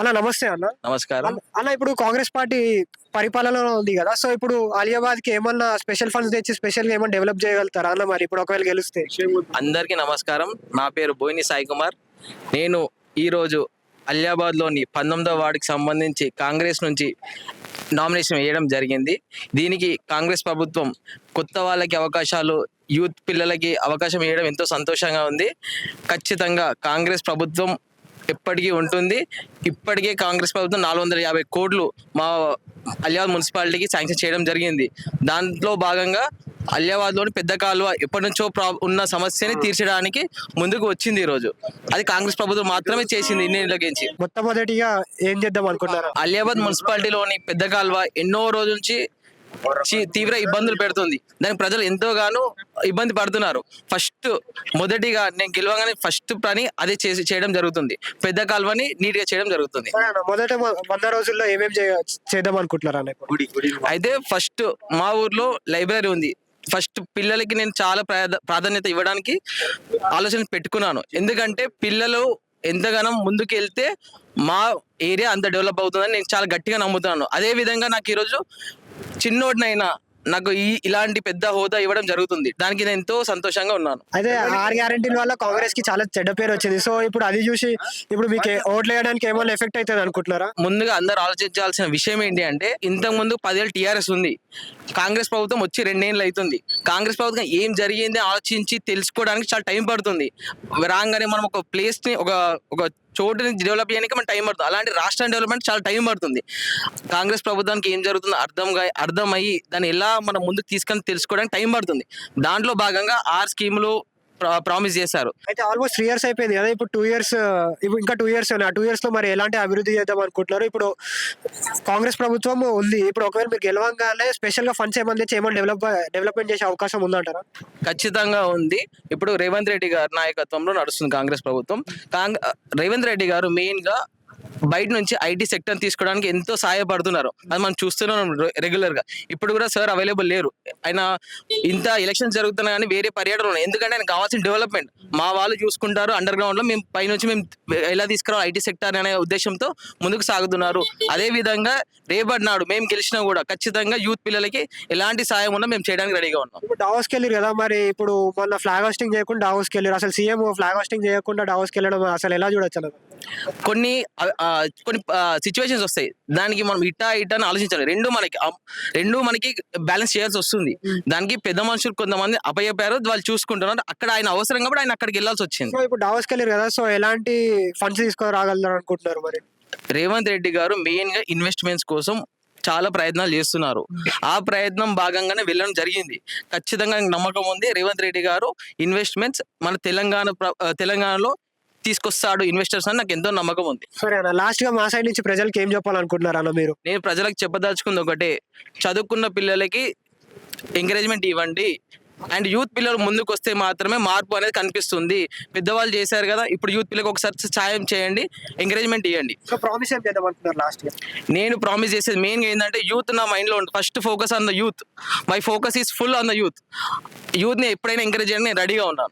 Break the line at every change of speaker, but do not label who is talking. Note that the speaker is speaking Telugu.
అన్న నమస్తే అన్న.
నమస్కారం.
అన్న- ఇప్పుడు కాంగ్రెస్ పార్టీ పరిపాలనలో ఉంది కదా సో ఇప్పుడు అలియాబాద్కి ఏమన్నా స్పెషల్ ఫండ్స్ తెచ్చి స్పెషల్గా ఏమన్నా డెవలప్ చేయగలుగుతారా అన్న మరి? ఇప్పుడు ఒకవేళ గెలిస్తే.
అందరికీ నమస్కారం. నా పేరు బోయిని సాయి కుమార్. నేను ఈరోజు అలియాబాద్లోని పంతొమ్మిదవ వార్డుకి సంబంధించి కాంగ్రెస్ నుంచి నామినేషన్ వేయడం జరిగింది. దీనికి కాంగ్రెస్ ప్రభుత్వం కొత్త వాళ్ళకి అవకాశాలు యూత్ పిల్లలకి అవకాశం ఇవ్వడం ఎంతో సంతోషంగా ఉంది. ఖచ్చితంగా కాంగ్రెస్ ప్రభుత్వం ఎప్పటికీ ఉంటుంది. ఇప్పటికే కాంగ్రెస్ ప్రభుత్వం నాలుగు వందల యాభై కోట్లు మా అలియాబాద్ మున్సిపాలిటీకి శాంక్షన్ చేయడం జరిగింది. దాంట్లో భాగంగా అలియాబాద్లోని పెద్ద కాలువ ఎప్పటి నుంచో ప్రా ఉన్న సమస్యని తీర్చడానికి ముందుకు వచ్చింది ఈరోజు అది కాంగ్రెస్ ప్రభుత్వం మాత్రమే చేసింది ఇన్నేళ్ళకించి
మొట్టమొదటిగా ఏం చేద్దాం అనుకుంటున్నారా
అలియాబాద్ మున్సిపాలిటీలోని పెద్ద కాలువ ఎన్నో రోజుల నుంచి తీవ్ర ఇబ్బందులు పెడుతుంది. దానికి ప్రజలు ఎంతోగానో ఇబ్బంది పడుతున్నారు. ఫస్ట్ మొదటిగా నేను గెలవగానే ఫస్ట్ పని అదే చేసి చేయడం జరుగుతుంది. పెద్ద కాలువని నీట్గా చేయడం జరుగుతుంది.
మొదట వంద రోజుల్లో ఏమేం చేయ- చేద్దాం అనుకుంటున్నారా
అయితే ఫస్ట్ మా ఊర్లో లైబ్రరీ ఉంది. ఫస్ట్ పిల్లలకి నేను చాలా ప్రాధ- ప్రాధాన్యత ఇవ్వడానికి ఆలోచన పెట్టుకున్నాను. ఎందుకంటే పిల్లలు ఎంతగానో ముందుకు వెళ్తే మా ఏరియా అంత డెవలప్ అవుతుందని నేను చాలా గట్టిగా నమ్ముతున్నాను. అదే విధంగా నాకు ఈరోజు చిన్నోడినైనా నాకు ఈ ఇలాంటి పెద్ద హోదా ఇవ్వడం జరుగుతుంది. దానికి నేను ఎంతో సంతోషంగా ఉన్నాను.
అయితే ఆరు గ్యారెంటీల వల్ల కాంగ్రెస్కి చాలా చెడ్డ పేరు వచ్చింది. సో ఇప్పుడు అది చూసి ఇప్పుడు మీకు ఓట్లు వేయడానికి ఏమైనా ఎఫెక్ట్ అవుతుంది అనుకుంటున్నారా?
ముందుగా అందరూ ఆలోచించాల్సిన విషయం ఏంటి అంటే ఇంతకు ముందు పదేళ్ళు టీఆర్ఎస్ ఉంది. కాంగ్రెస్ ప్రభుత్వం వచ్చి రెండేళ్ళు అవుతుంది. కాంగ్రెస్ ప్రభుత్వం ఏం జరిగింది ఆలోచించి తెలుసుకోవడానికి చాలా టైం పడుతుంది. రాగానే మనం ఒక ప్లేస్ని ఒక ఒక చోటుని డెవలప్ చేయడానికి మనం టైం పడుతుంది. అలాంటి రాష్ట్రం డెవలప్మెంట్ చాలా టైం పడుతుంది. కాంగ్రెస్ ప్రభుత్వానికి ఏం జరుగుతుందో అర్థం అర్థమయ్యి దాన్ని ఎలా మనం ముందుకు తీసుకొని తెలుసుకోవడానికి టైం పడుతుంది. దాంట్లో భాగంగా ఆరు స్కీములు ప్రామిస్ చేశారు.
అయితే ఆల్మోస్ట్ త్రీ ఇయర్స్ అయిపోయింది కదా ఇప్పుడు టూ ఇయర్స్ ఇప్పుడు ఇంకా టూ ఇయర్స్ ఆ టూ ఇయర్స్లో మరి ఎలాంటి అభివృద్ధి చేద్దాం అనుకుంటున్నారు? ఇప్పుడు కాంగ్రెస్ ప్రభుత్వం ఉంది ఇప్పుడు ఒకవేళ మీరు గెలవంగానే స్పెషల్గా ఫండ్స్ ఏమైనా తెచ్చి ఏమైనా డెవలప్ డెవలప్మెంట్ చేసే అవకాశం ఉందంటారా?
ఖచ్చితంగా ఉంది. ఇప్పుడు రేవంత్ రెడ్డి గారి నాయకత్వంలో నడుస్తుంది కాంగ్రెస్ ప్రభుత్వం. కాంగ్ రేవంత్ రెడ్డి గారు మెయిన్గా బయట నుంచి ఐటీ సెక్టర్ తీసుకోవడానికి ఎంతో సహాయపడుతున్నారు. అది మనం చూస్తున్నాం రెగ్యులర్గా ఇప్పుడు కూడా సార్ అవైలబుల్ లేరు. ఆయన ఇంత ఎలక్షన్ జరుగుతున్నా కానీ వేరే పర్యటన ఉన్నాయి. ఎందుకంటే ఆయన కావాల్సిన డెవలప్మెంట్. మా వాళ్ళు చూసుకుంటారు అండర్ గ్రౌండ్లో మేము పైనుంచి మేము ఎలా తీసుకురావాలి ఐటీ సెక్టర్ అనే ఉద్దేశంతో ముందుకు సాగుతున్నారు. అదే విధంగా రేపటి నాడు మేము గెలిచినా కూడా ఖచ్చితంగా యూత్ పిల్లలకి ఎలాంటి సాయం ఉన్నా మేము చేయడానికి రెడీగా ఉన్నాం.
ఇప్పుడు డావోస్కి వెళ్ళారు కదా మరి. ఇప్పుడు మొన్న ఫ్లాగ్ హోస్టింగ్ చేయకుండా డావోస్కి వెళ్ళారు అసలు సీఎం ఫ్లాగ్ హోస్టింగ్ చేయకుండా డావోస్కి వెళ్ళడం అసలు ఎలా చూడొచ్చు
కొన్ని కొన్ని సిచ్యువేషన్స్ వస్తాయి. దానికి మనం ఇటా ఇటా అని ఆలోచించాలి. రెండు మనకి రెండు మనకి బ్యాలెన్స్ చేయాల్సి వస్తుంది. దానికి పెద్ద మనుషులు కొంతమంది అప్పయ్యారు వాళ్ళు చూసుకుంటున్నారు. అక్కడ ఆయన అవసరం కాబట్టి ఆయన అక్కడికి వెళ్ళాల్సి వచ్చింది.
ఇప్పుడు డావోస్కి వెళ్ళారు కదా సో ఎలాంటి ఫండ్స్ తీసుకురాగలరు అనుకుంటున్నారు మరి?
రేవంత్ రెడ్డి గారు మెయిన్గా ఇన్వెస్ట్మెంట్స్ కోసం చాలా ప్రయత్నాలు చేస్తున్నారు. ఆ ప్రయత్నం భాగంగానే వెళ్ళడం జరిగింది. ఖచ్చితంగా నమ్మకం ఉంది. రేవంత్ రెడ్డి గారు ఇన్వెస్ట్మెంట్స్ మన తెలంగాణ తెలంగాణలో తీసుకొస్తాడు ఇన్వెస్టర్స్ అని నాకు ఎంతో నమ్మకం ఉంది.
సరే అన్న లాస్ట్గా మా సైడ్ నుంచి ప్రజలకు ఏం చెప్పాలనుకుంటున్నారు అన్న మీరు?
నేను ప్రజలకు చెప్పదలుచుకుంది ఒకటే చదువుకున్న పిల్లలకి ఎంకరేజ్మెంట్ ఇవ్వండి. అండ్ యూత్ పిల్లలు ముందుకు వస్తే మాత్రమే మార్పు అనేది కనిపిస్తుంది. పెద్దవాళ్ళు చేశారు కదా ఇప్పుడు యూత్ పిల్లలకు ఒకసారి సాయం చేయండి ఎంకరేజ్మెంట్ ఇవ్వండి.
సో ప్రామిస్ ఏం లాస్ట్గా?
నేను ప్రామిస్ చేసేది మెయిన్గా ఏంటంటే యూత్ నా మైండ్లో ఉంటుంది first focus on the youth my focus is full on the youth యూత్ని ఎప్పుడైనా ఎంకరేజ్ చేయడానికి నేను రెడీగా ఉన్నాను.